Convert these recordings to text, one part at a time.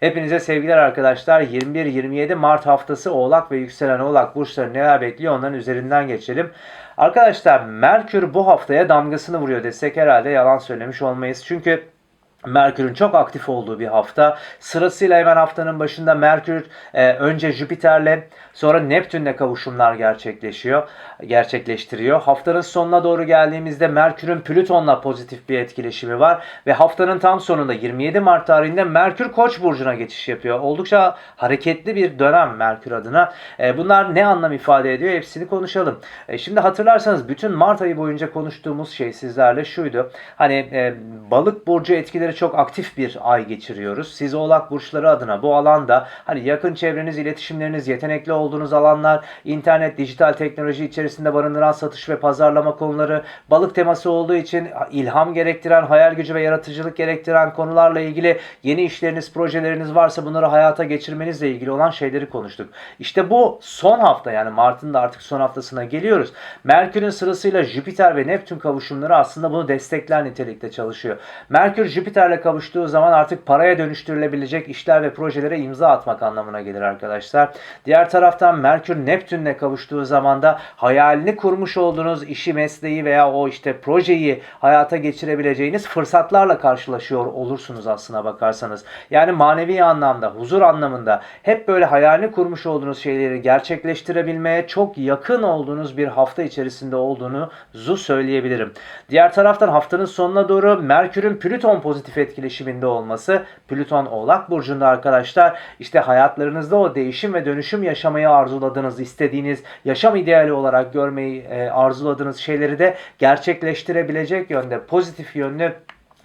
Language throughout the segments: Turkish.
Hepinize sevgiler arkadaşlar. 21-27 Mart haftası Oğlak ve yükselen Oğlak burçları neler bekliyor onların üzerinden geçelim. Arkadaşlar Merkür bu haftaya damgasını vuruyor desek herhalde yalan söylemiş olmayız. Çünkü Merkür'ün çok aktif olduğu bir hafta. Sırasıyla hemen haftanın başında Merkür e, önce Jüpiter'le sonra Neptün'le kavuşumlar gerçekleşiyor, gerçekleştiriyor. Haftanın sonuna doğru geldiğimizde Merkür'ün Plüton'la pozitif bir etkileşimi var ve haftanın tam sonunda 27 Mart tarihinde Merkür Koç burcuna geçiş yapıyor. Oldukça hareketli bir dönem Merkür adına. E, bunlar ne anlam ifade ediyor? Hepsini konuşalım. E, şimdi hatırlarsanız bütün Mart ayı boyunca konuştuğumuz şey sizlerle şuydu. Hani e, balık burcu etkileri çok aktif bir ay geçiriyoruz. Siz oğlak burçları adına bu alanda hani yakın çevreniz, iletişimleriniz, yetenekli olduğunuz alanlar, internet, dijital teknoloji içerisinde barındıran satış ve pazarlama konuları, balık teması olduğu için ilham gerektiren, hayal gücü ve yaratıcılık gerektiren konularla ilgili yeni işleriniz, projeleriniz varsa bunları hayata geçirmenizle ilgili olan şeyleri konuştuk. İşte bu son hafta yani Mart'ın da artık son haftasına geliyoruz. Merkür'ün sırasıyla Jüpiter ve Neptün kavuşumları aslında bunu destekler nitelikte çalışıyor. Merkür Jüpiter'le kavuştuğu zaman artık paraya dönüştürülebilecek işler ve projelere imza atmak anlamına gelir arkadaşlar. Diğer taraftan Merkür Neptün'le kavuştuğu zaman da hayalini kurmuş olduğunuz işi, mesleği veya o işte projeyi hayata geçirebileceğiniz fırsatlarla karşılaşıyor olursunuz aslına bakarsanız. Yani manevi anlamda, huzur anlamında hep böyle hayalini kurmuş olduğunuz şeyleri gerçekleştirebilmeye çok yakın olduğunuz bir hafta içerisinde olduğunuzu söyleyebilirim. Diğer taraftan haftanın sonuna doğru Merkür'ün Plüton pozitif etkileşiminde olması, Plüton Oğlak burcunda arkadaşlar. İşte hayatlarınızda o değişim ve dönüşüm yaşamayı arzuladığınız, istediğiniz, yaşam ideali olarak görmeyi e, arzuladığınız şeyleri de gerçekleştirebilecek yönde, pozitif yönlü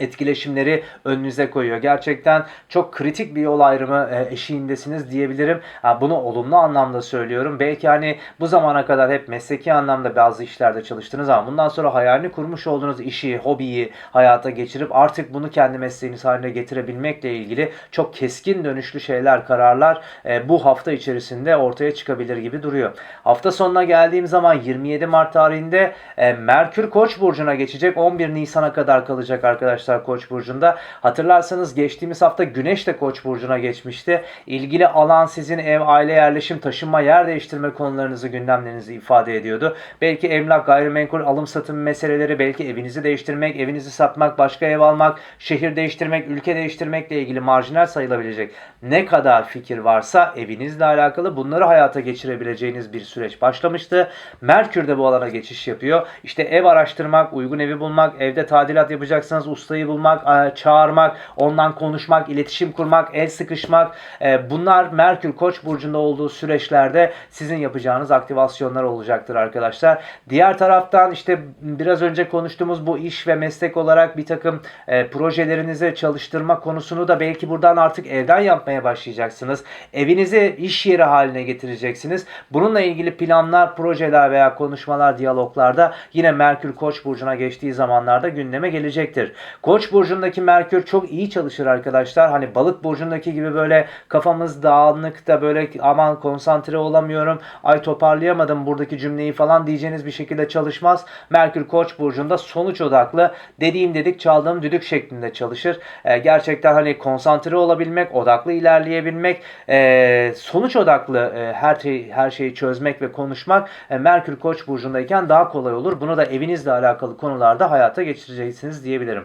etkileşimleri önünüze koyuyor. Gerçekten çok kritik bir yol ayrımı e, eşiğindesiniz diyebilirim. Bunu olumlu anlamda söylüyorum. Belki hani bu zamana kadar hep mesleki anlamda bazı işlerde çalıştınız ama bundan sonra hayalini kurmuş olduğunuz işi, hobiyi hayata geçirip artık bunu kendi mesleğiniz haline getirebilmekle ilgili çok keskin dönüşlü şeyler, kararlar e, bu hafta içerisinde ortaya çıkabilir gibi duruyor. Hafta sonuna geldiğim zaman 27 Mart tarihinde e, Merkür Koç burcuna geçecek. 11 Nisan'a kadar kalacak arkadaşlar Koç burcunda. Hatırlarsanız geçtiğimiz hafta Güneş de Koç burcuna geçmişti. İlgili alan sizin ev, aile yerleşim, taşınma, yer değiştirme konularınızı, gündemlerinizi ifade ediyordu. Belki emlak, gayrimenkul, alım satım meseleleri, belki evinizi değiştirmek, evinizi satmak, başka ev almak, şehir değiştirmek, ülke değiştirmekle ilgili marjinal sayılabilecek ne kadar fikir varsa evinizle alakalı bunları hayata geçirebileceğiniz bir süreç başlamıştı. Merkür de bu alana geçiş yapıyor. İşte ev araştırmak, uygun evi bulmak, evde tadilat yapacaksanız ustayı bulmak, e, çağırmak, ondan konuşmak, iletişim kurmak, el sıkışmak e, bunlar Merkür Koç burcunda olduğu süreçlerde sizin yapacağınız aktivasyonlar olacaktır arkadaşlar. Diğer taraftan işte biraz önce konuştuğumuz bu iş ve meslek olarak bir takım e, projelerinizi çalıştırma konusunu da belki buradan artık evden yapmaya başlayacaksınız. Evinizi iş yeri haline getireceksiniz. Bununla ilgili planlar, projeler veya konuşmalar, diyaloglarda yine Merkür Koç burcuna geçtiği zamanlarda gündeme gelecektir. Koç burcundaki Merkür çok iyi çalışır arkadaşlar. Hani balık burcundaki gibi böyle kafamız dağınık da böyle aman konsantre olamıyorum. Ay toparlayamadım buradaki cümleyi falan diyeceğiniz bir şekilde çalışmaz. Merkür Koç burcunda sonuç odaklı dediğim dedik çaldığım düdük şeklinde çalışır. Ee, gerçekten hani konsantre olabilmek, odaklı ilerleyebilmek, e, sonuç odaklı e, her şey her şeyi çözmek ve konuşmak e, Merkür Koç burcundayken daha kolay olur. Bunu da evinizle alakalı konularda hayata geçireceksiniz diyebilirim.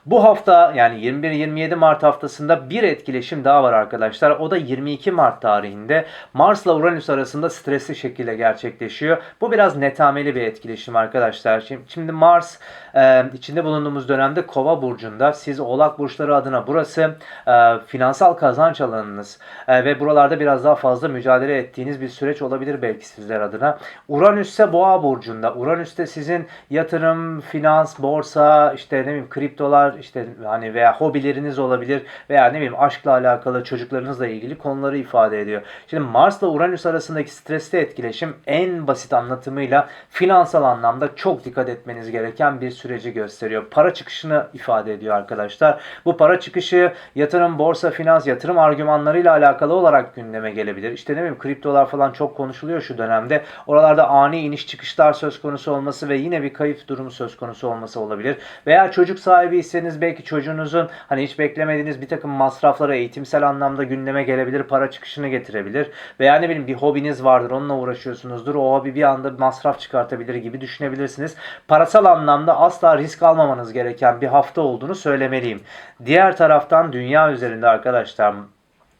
Bu hafta yani 21-27 Mart haftasında bir etkileşim daha var arkadaşlar. O da 22 Mart tarihinde Mars'la Uranüs arasında stresli şekilde gerçekleşiyor. Bu biraz netameli bir etkileşim arkadaşlar. Şimdi, Mars e, içinde bulunduğumuz dönemde Kova burcunda. Siz Oğlak burçları adına burası e, finansal kazanç alanınız e, ve buralarda biraz daha fazla mücadele ettiğiniz bir süreç olabilir belki sizler adına. Uranüs ise Boğa burcunda. Uranüs de sizin yatırım, finans, borsa, işte ne bileyim kriptolar işte hani veya hobileriniz olabilir veya ne bileyim aşkla alakalı çocuklarınızla ilgili konuları ifade ediyor. Şimdi Mars'la Uranüs arasındaki stresli etkileşim en basit anlatımıyla finansal anlamda çok dikkat etmeniz gereken bir süreci gösteriyor. Para çıkışını ifade ediyor arkadaşlar. Bu para çıkışı yatırım, borsa, finans, yatırım argümanlarıyla alakalı olarak gündeme gelebilir. İşte ne bileyim kriptolar falan çok konuşuluyor şu dönemde. Oralarda ani iniş çıkışlar söz konusu olması ve yine bir kayıp durumu söz konusu olması olabilir. Veya çocuk sahibi sahibiyseniz belki çocuğunuzun hani hiç beklemediğiniz bir takım masraflara eğitimsel anlamda gündeme gelebilir, para çıkışını getirebilir. Veya ne bileyim bir hobiniz vardır, onunla uğraşıyorsunuzdur. O hobi bir anda masraf çıkartabilir gibi düşünebilirsiniz. Parasal anlamda asla risk almamanız gereken bir hafta olduğunu söylemeliyim. Diğer taraftan dünya üzerinde arkadaşlar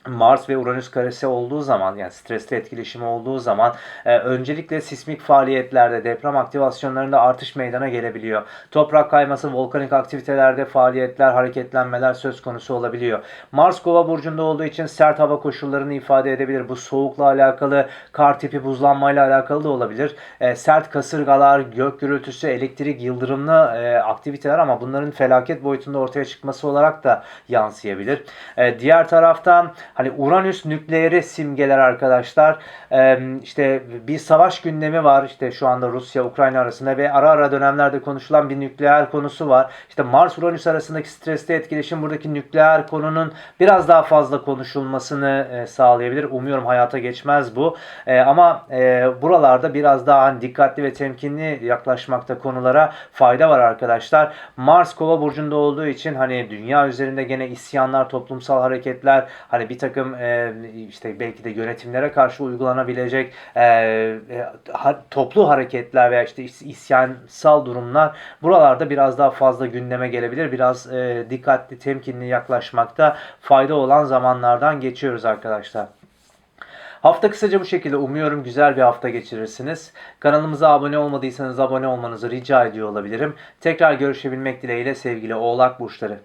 Mars ve Uranüs karesi olduğu zaman yani stresli etkileşimi olduğu zaman e, öncelikle sismik faaliyetlerde deprem aktivasyonlarında artış meydana gelebiliyor. Toprak kayması, volkanik aktivitelerde faaliyetler, hareketlenmeler söz konusu olabiliyor. Mars Kova burcunda olduğu için sert hava koşullarını ifade edebilir. Bu soğukla alakalı, kar tipi buzlanmayla alakalı da olabilir. E, sert kasırgalar, gök gürültüsü, elektrik, yıldırımlı e, aktiviteler ama bunların felaket boyutunda ortaya çıkması olarak da yansıyabilir. E, diğer taraftan hani Uranüs nükleeri simgeler arkadaşlar. Ee, işte bir savaş gündemi var işte şu anda Rusya Ukrayna arasında ve ara ara dönemlerde konuşulan bir nükleer konusu var. İşte Mars Uranüs arasındaki stresli etkileşim buradaki nükleer konunun biraz daha fazla konuşulmasını e, sağlayabilir. Umuyorum hayata geçmez bu. E, ama e, buralarda biraz daha hani dikkatli ve temkinli yaklaşmakta konulara fayda var arkadaşlar. Mars Kova burcunda olduğu için hani dünya üzerinde gene isyanlar, toplumsal hareketler, hani bir takım e, işte belki de yönetimlere karşı uygulanabilecek e, e, ha- toplu hareketler veya işte is- isyansal durumlar buralarda biraz daha fazla gündeme gelebilir. Biraz e, dikkatli, temkinli yaklaşmakta fayda olan zamanlardan geçiyoruz arkadaşlar. Hafta kısaca bu şekilde. Umuyorum güzel bir hafta geçirirsiniz. Kanalımıza abone olmadıysanız abone olmanızı rica ediyor olabilirim. Tekrar görüşebilmek dileğiyle sevgili Oğlak Burçları.